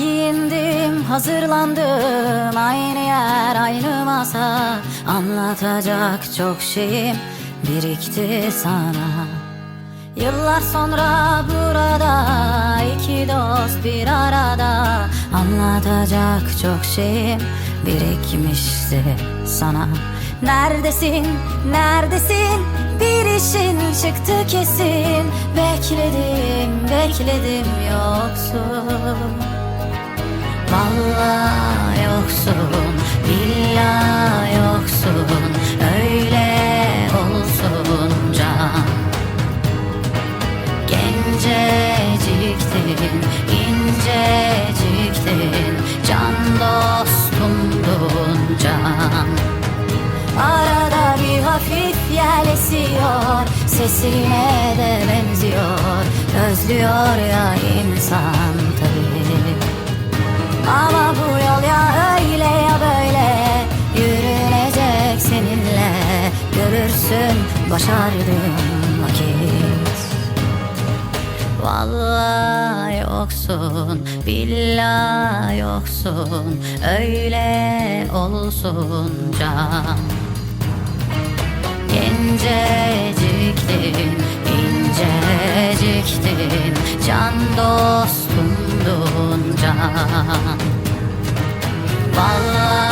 Giyindim, hazırlandım. Aynı yer, aynı masa. Anlatacak çok şeyim birikti sana. Yıllar sonra burada iki dost bir arada. Anlatacak çok şeyim birikmişti sana. Neredesin, neredesin? Bir işin çıktı kesin. Bekledim, bekledim yoksun Vallahi yoksun, billahi yoksun Öyle olsun can. Genceciktin, inceciktin Can dostumdun can. Arada bir hafif yel esiyor Sesine de benziyor Özlüyor ya insan tabii Görürsün başardığım vakit. Vallahi yoksun, billahi yoksun Öyle olsun can. Genceciktin, inceciktin Can dostumdun can. Vallahi